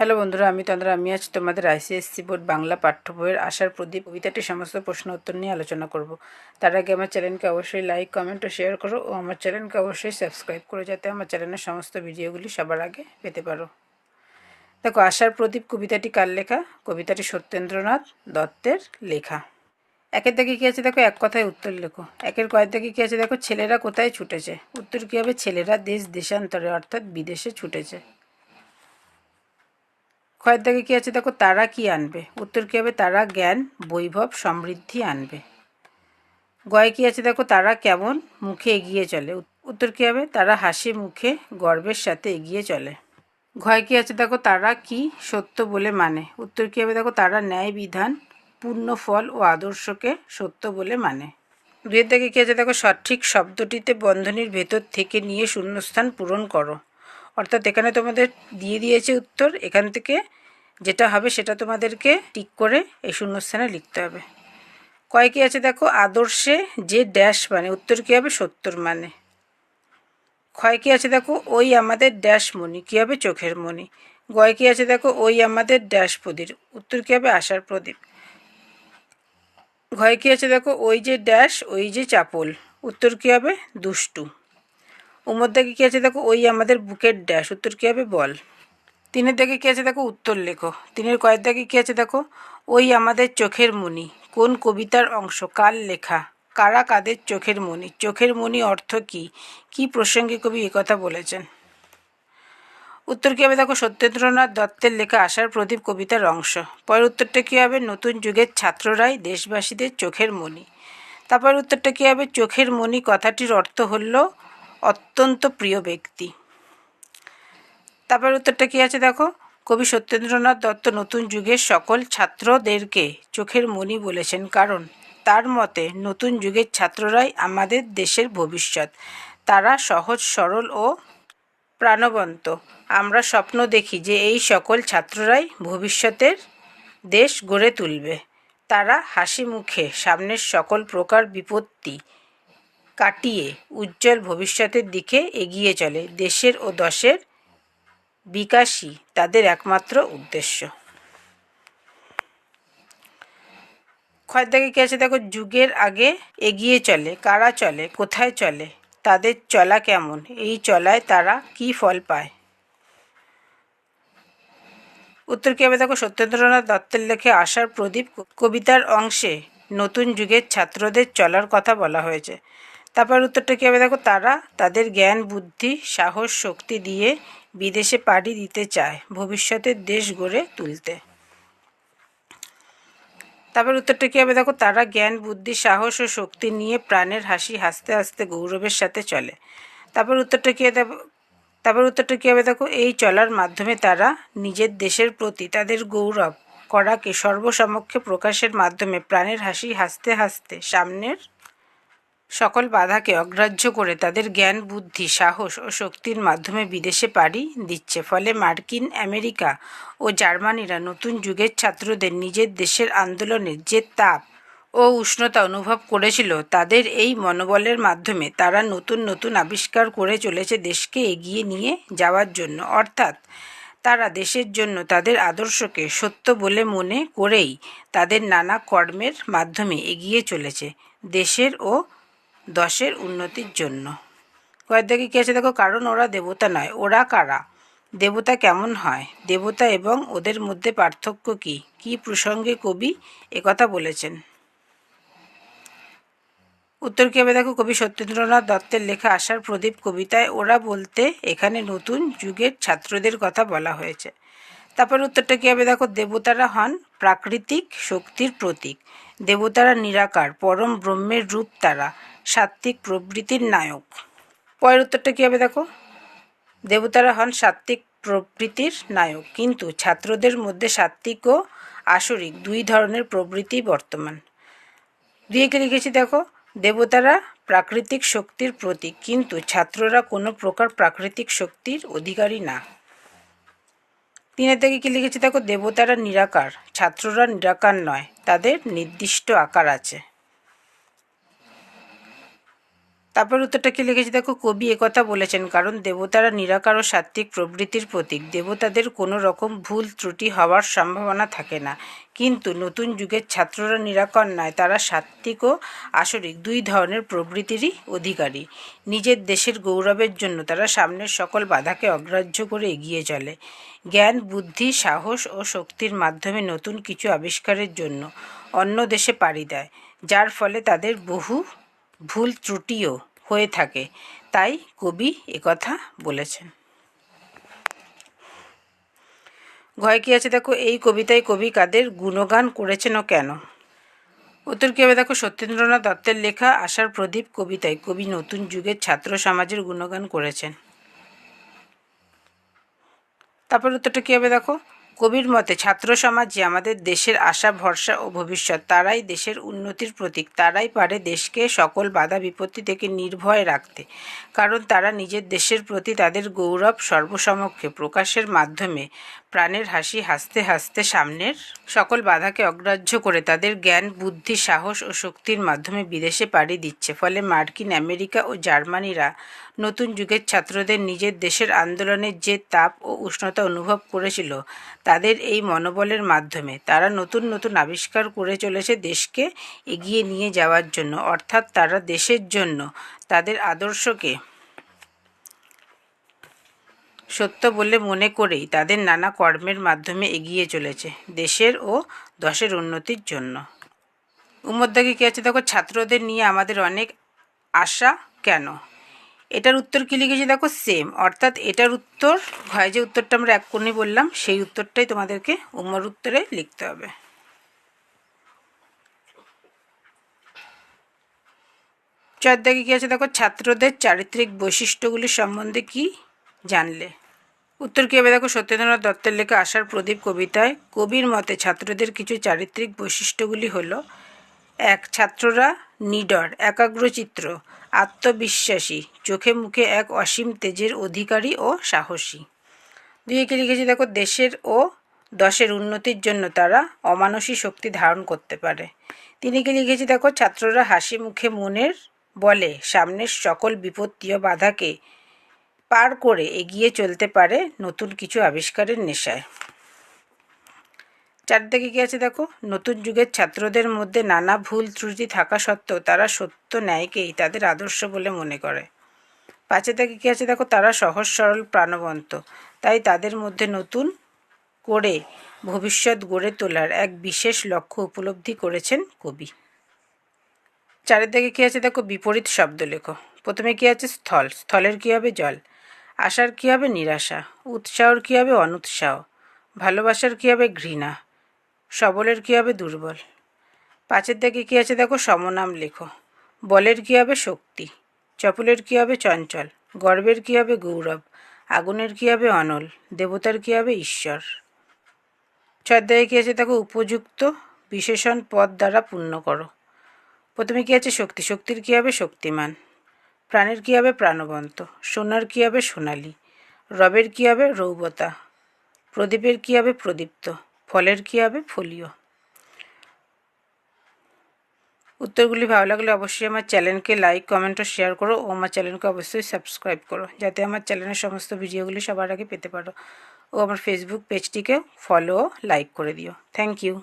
Hello বন্ধুরা, আমি তন্দ্রা আমি আজ তোমাদের আইসিএসসি বোর্ড বাংলা পাঠ্য বইয়ের আশার প্রদীপ। কবিতাটি সমস্ত প্রশ্ন উত্তর নিয়ে আলোচনা করব। তার আগে আমার চ্যানেলকে অবশ্যই লাইক, কমেন্ট ও শেয়ার করো ও আমার চ্যানেলকে অবশ্যই সাবস্ক্রাইব করো যাতে আমার চ্যানেলের সমস্ত ভিডিওগুলি সবার আগে পেতে পারো। দেখো, আশার প্রদীপ কবিতাটি কার লেখা? কবিতাটি সত্যেন্দ্রনাথ দত্তের লেখা। একের দিকে কী আছে? দেখো, এক কথায় উত্তর লেখো। একের কয়েক দিকে কী আছে? দেখো, ছেলেরা কোথায় ছুটেছে? উত্তর কী হবে? ছেলেরা দেশ, দেশান্তরে, অর্থাৎ বিদেশে ছুটেছে। ক্ষয়ের দাগে কী আছে? দেখো, তারা কি আনবে? উত্তর কী হবে? তারা জ্ঞান, বৈভব, সমৃদ্ধি আনবে। গয়ে কী আছে? দেখো, তারা কেমন? মুখে এগিয়ে চলে। উত্তর কী হবে? তারা হাসি মুখে, গর্বের সাথে এগিয়ে চলে। ঘয় কী আছে? দেখো, তারা কি সত্য বলে মানে? উত্তর কী হবে? দেখো, তারা ন্যায় বিধান, পূর্ণ ফল ও আদর্শকে সত্য বলে মানে। দুয়ের দাগে কী আছে? দেখো, সঠিক শব্দটিতে বন্ধনীর ভেতর থেকে নিয়ে শূন্যস্থান পূরণ করো। অর্থাৎ এখানে তোমাদের দিয়ে দিয়েছে উত্তর। এখান থেকে যেটা হবে সেটা তোমাদেরকে টিক করে এই শূন্যস্থানে লিখতে হবে। কয় কি আছে দেখো? আদর্শে যে ড্যাশ মানে উত্তর কী হবে? সত্তর মানে। ক্ষয় কি আছে দেখো? ওই আমাদের ড্যাশ মণি। কী হবে? চোখের মণি। গয় কি আছে দেখো? ওই আমাদের ড্যাশ প্রদীপ। উত্তর কী হবে? আশার প্রদীপ। ঘয় কি আছে দেখো? ওই যে ড্যাশ ওই যে চাপল। উত্তর কী হবে? দুষ্টু। উমর দাগে কী আছে? দেখো, ওই আমাদের বুকের ড্যাশ। উত্তর কী হবে? বল। তিনের দাগে কী আছে? দেখো, উত্তর লেখো। তিনের কয়ের দাগে কী আছে? দেখো, ওই আমাদের চোখের মণি কোন কবিতার অংশ? কার লেখা? কারা কাদের চোখের মণি চোখের মণি অর্থ কী? কী প্রসঙ্গে কবি কথা বলেছেন? উত্তর কী হবে? দেখো, সত্যেন্দ্রনাথ দত্তের লেখা আশার প্রদীপ কবিতার অংশ। পরের উত্তরটা কী হবে? নতুন যুগের ছাত্ররাই দেশবাসীদের চোখের মণি তারপর উত্তরটা কী হবে? চোখের মণি কথাটির অর্থ হল অত্যন্ত প্রিয় ব্যক্তি। তারপর উত্তরটা কী আছে দেখো? কবি সত্যেন্দ্রনাথ দত্ত নতুন যুগের সকল ছাত্রদেরকে চোখের মনি বলেছেন, কারণ তার মতে নতুন যুগের ছাত্ররাই আমাদের দেশের ভবিষ্যৎ। তারা সহজ, সরল ও প্রাণবন্ত। আমরা স্বপ্ন দেখি যে এই সকল ছাত্ররাই ভবিষ্যতের দেশ গড়ে তুলবে। তারা হাসি মুখে সামনের সকল প্রকার বিপত্তি কাটিয়ে উজ্জ্বল ভবিষ্যতের দিকে এগিয়ে চলে দেশের ও দশের বিকাশই তাদের একমাত্র উদ্দেশ্য। খয়দাগে কী আছে? দেখো, যুগের আগে এগিয়ে চলে, কারা চলে, কোথায় চলে, তাদের চলা কেমন, এই চলায় তারা কি ফল পায়? উত্তর কী হবে? দেখো, সত্যেন্দ্রনাথ দত্তের লেখে আশার প্রদীপ কবিতার অংশে নতুন যুগের ছাত্রদের চলার কথা বলা হয়েছে। তারপর উত্তরটা কী হবে? দেখো, তারা তাদের জ্ঞান, বুদ্ধি, সাহস, শক্তি দিয়ে বিদেশে পাড়ি দিতে চায়, ভবিষ্যতের দেশ গড়ে তুলতে। তারপর উত্তরটা কী হবে? দেখো, তারা জ্ঞান, বুদ্ধি, সাহস ও শক্তি নিয়ে প্রাণের হাসি হাসতে হাসতে গৌরবের সাথে চলে। তারপর উত্তরটা কী তারপর উত্তরটা কী হবে? দেখো, এই চলার মাধ্যমে তারা নিজের দেশের প্রতি তাদের গৌরব করাকে সর্বসমক্ষে প্রকাশের মাধ্যমে প্রাণের হাসি হাসতে হাসতে সামনের সকল বাধাকে অগ্রাহ্য করে তাদের জ্ঞান, বুদ্ধি, সাহস ও শক্তির মাধ্যমে বিদেশে পাড়ি দিচ্ছে। ফলে মার্কিন আমেরিকা ও জার্মানিরা নতুন যুগের ছাত্রদের নিজের দেশের আন্দোলনের যে তাপ ও উষ্ণতা অনুভব করেছিল, তাদের এই মনোবলের মাধ্যমে তারা নতুন নতুন আবিষ্কার করে চলেছে দেশকে এগিয়ে নিয়ে যাওয়ার জন্য। অর্থাৎ তারা দেশের জন্য তাদের আদর্শকে সত্য বলে মনে করেই তাদের নানা কর্মের মাধ্যমে এগিয়ে চলেছে। দেশের ও দশের উন্নতির জন্য। কয়েক দিকে কী আছে দেখো? কারণ ওরা দেবতা নয়। ওরা কারা? দেবতা কেমন হয়? দেবতা এবং ওদের মধ্যে পার্থক্য কি? কি প্রসঙ্গে কবি একথা বলেছেন? উত্তর কী হবে দেখো? কবি সত্যেন্দ্রনাথ দত্তের লেখা আশার প্রদীপ কবিতায় ওরা বলতে এখানে নতুন যুগের ছাত্রদের কথা বলা হয়েছে। তারপর উত্তরটা কী হবে দেখো? দেবতারা হন প্রাকৃতিক শক্তির প্রতীক। দেবতারা নিরাকার, পরম ব্রহ্মের রূপ তারা, সাত্ত্বিক প্রবৃতির নায়ক। পরের উত্তরটা কী হবে দেখো? দেবতারা হন সাত্ত্বিক প্রবৃতির নায়ক, কিন্তু ছাত্রদের মধ্যে সাত্ত্বিক ও আসরিক দুই ধরনের প্রবৃতি বর্তমান। দুইকে লিখেছি দেখো, দেবতারা প্রাকৃতিক শক্তির প্রতীক, কিন্তু ছাত্ররা কোনো প্রকার প্রাকৃতিক শক্তির অধিকারী না। তিনের থেকে কী লিখেছি দেখো দেবতারা নিরাকার ছাত্ররা নিরাকার নয় তাদের নির্দিষ্ট আকার আছে। তারপর উত্তরটা কি লিখেছি? দেখো, কবি একথা বলেছেন, কারণ দেবতারা নিরাকার ও সাত্ত্বিক প্রবৃত্তির প্রতীক। দেবতাদের কোনো রকম ভুল ত্রুটি হওয়ার সম্ভাবনা থাকে না। কিন্তু নতুন যুগের ছাত্ররা নিরাকর নয়, তারা সাত্ত্বিক ও আসরিক, দুই ধরনের প্রবৃত্তিরই অধিকারী। নিজের দেশের গৌরবের জন্য তারা সামনের সকল বাধাকে অগ্রাহ্য করে এগিয়ে চলে। জ্ঞান, বুদ্ধি, সাহস ও শক্তির মাধ্যমে নতুন কিছু আবিষ্কারের জন্য অন্য দেশে পাড়ি দেয়, যার ফলে তাদের বহু ভুল ত্রুটিও হয়ে থাকে। তাই কবি একথা বলেছেন। ঘয় কী আছে? দেখো, এই কবিতায় কবি কাদের গুণগান করেছেন ও কেন? উত্তর কী হবে? দেখো, সত্যেন্দ্রনাথ দত্তের লেখা আশার প্রদীপ কবিতায় কবি নতুন যুগের ছাত্র সমাজের গুণগান করেছেন। তারপর উত্তরটা কী হবে? দেখো কবির মতে, ছাত্র সমাজ যে আমাদের দেশের আশা, ভরসা ও ভবিষ্যৎ, তারাই দেশের উন্নতির প্রতীক। তারাই পারে দেশকে সকল বাধা, বিপত্তি থেকে নির্ভয় রাখতে। কারণ তারা নিজের দেশের প্রতি তাদের গৌরব সর্বসমক্ষে প্রকাশের মাধ্যমে প্রাণের হাসি হাসতে হাসতে সামনের সকল বাধাকে অগ্রাহ্য করে তাদের জ্ঞান, বুদ্ধি, সাহস ও শক্তির মাধ্যমে বিদেশে পাড়ি দিচ্ছে। ফলে মার্কিন, আমেরিকা ও জার্মানিরা নতুন যুগের ছাত্রদের নিজের দেশের আন্দোলনের যে তাপ ও উষ্ণতা অনুভব করেছিল তাদের এই মনোবলের মাধ্যমে। তারা নতুন নতুন আবিষ্কার করে চলেছে দেশকে এগিয়ে নিয়ে যাওয়ার জন্য। অর্থাৎ তারা দেশের জন্য তাদের আদর্শকে সত্য বলে মনে করেই তাদের নানা কর্মের মাধ্যমে এগিয়ে চলেছে দেশের ও দশের উন্নতির জন্য। উমদ্দাকে কী আছে? দেখো, ছাত্রদের নিয়ে আমাদের অনেক আশা কেন? এটার উত্তর কী লিখেছি দেখো? সেম অর্থাৎ এটার উত্তর, হয় যে উত্তরটা আমরা এক কোণে বললাম, সেই উত্তরটাই তোমাদেরকে উমর উত্তরে লিখতে হবে। চার দাগে কী আছে দেখো? ছাত্রদের চারিত্রিক বৈশিষ্ট্যগুলি সম্বন্ধে কি জানলে? উত্তর কী হবে দেখো? সত্যেন্দ্রনাথ দত্তের লেখা আশার প্রদীপ কবিতায়, কবির মতে ছাত্রদের কিছু চারিত্রিক বৈশিষ্ট্যগুলি হলো, এক, ছাত্ররা নিডর, একাগ্রচিত্র, আত্মবিশ্বাসী, চোখে মুখে এক অসীম তেজের অধিকারী ও সাহসী। দুই একে লিখেছি, দেখো, দেশের ও দশের উন্নতির জন্য তারা অমানসী শক্তি ধারণ করতে পারে। তিনি কি লিখেছি, দেখো, ছাত্ররা হাসি মুখে মনের বলে সামনের সকল বিপত্তি ও বাধাকে পার করে এগিয়ে চলতে পারে নতুন কিছু আবিষ্কারের নেশায়। চারদিকে কী আছে দেখো। নতুন যুগের ছাত্রদের মধ্যে নানা ভুল ত্রুটি থাকা সত্ত্বেও তারা সত্য ন্যায়কেই তাদের আদর্শ বলে মনে করে। পাঁচে থেকে কী আছে, দেখো, তারা সহজ, সরল, প্রাণবন্ত। তাই তাদের মধ্যে নতুন করে ভবিষ্যৎ গড়ে তোলার এক বিশেষ লক্ষ্য উপলব্ধি করেছেন কবি। চারিদিকে কী আছে, দেখো, বিপরীত শব্দ লেখো। প্রথমে কী আছে, স্থল। স্থলের কী হবে, জল। আশার কী হবে, নিরাশা। উৎসাহর কী হবে, অনুৎসাহ। ভালোবাসার কী হবে, ঘৃণা। সবলের কী হবে দুর্বল? পাঁচের দিকে কী আছে দেখো? সমনাম লেখো। বলের কী হবে শক্তি? চপলের কী হবে চঞ্চল? গর্বের কী হবে গৌরব? আগুনের কী হবে অনল? দেবতার কী হবে ঈশ্বর? ছয় কী আছে দেখো? উপযুক্ত বিশেষণ পদ দ্বারা পূর্ণ করো। প্রথমে কী আছে? শক্তি। শক্তির কী হবে? শক্তিমান। প্রাণের কী হবে? প্রাণবন্ত। সোনার কী হবে? সোনালি। রবের কী হবে? রৌবতা। প্রদীপের কী হবে? প্রদীপ্ত। ফলের কী হবে? ফোলিও। উত্তরগুলি ভালো লাগলে অবশ্যই আমার চ্যানেলকে লাইক, কমেন্ট ও শেয়ার করো ও আমার চ্যানেলকে অবশ্যই সাবস্ক্রাইব করো, যাতে আমার চ্যানেলের সমস্ত ভিডিওগুলি সবার আগে পেতে পারো ও আমার ফেসবুক পেজটিকে ফলো ও লাইক করে দিও। Thank you